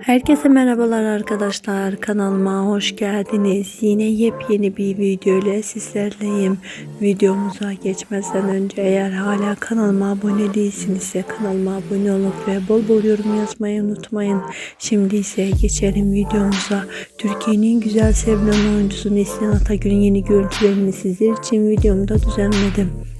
Herkese merhabalar arkadaşlar. Kanalıma hoş geldiniz. Yine yepyeni bir video ile sizlerleyim. Videomuza geçmezden önce eğer hala kanalıma abone değilsinizse kanalıma abone olup ve bol bol yorum yazmayı unutmayın. Şimdi ise geçelim videomuza. Türkiye'nin güzel sevilen oyuncusu Neslihan Atagül'ün yeni görüntülerini sizler için videomda düzenledim.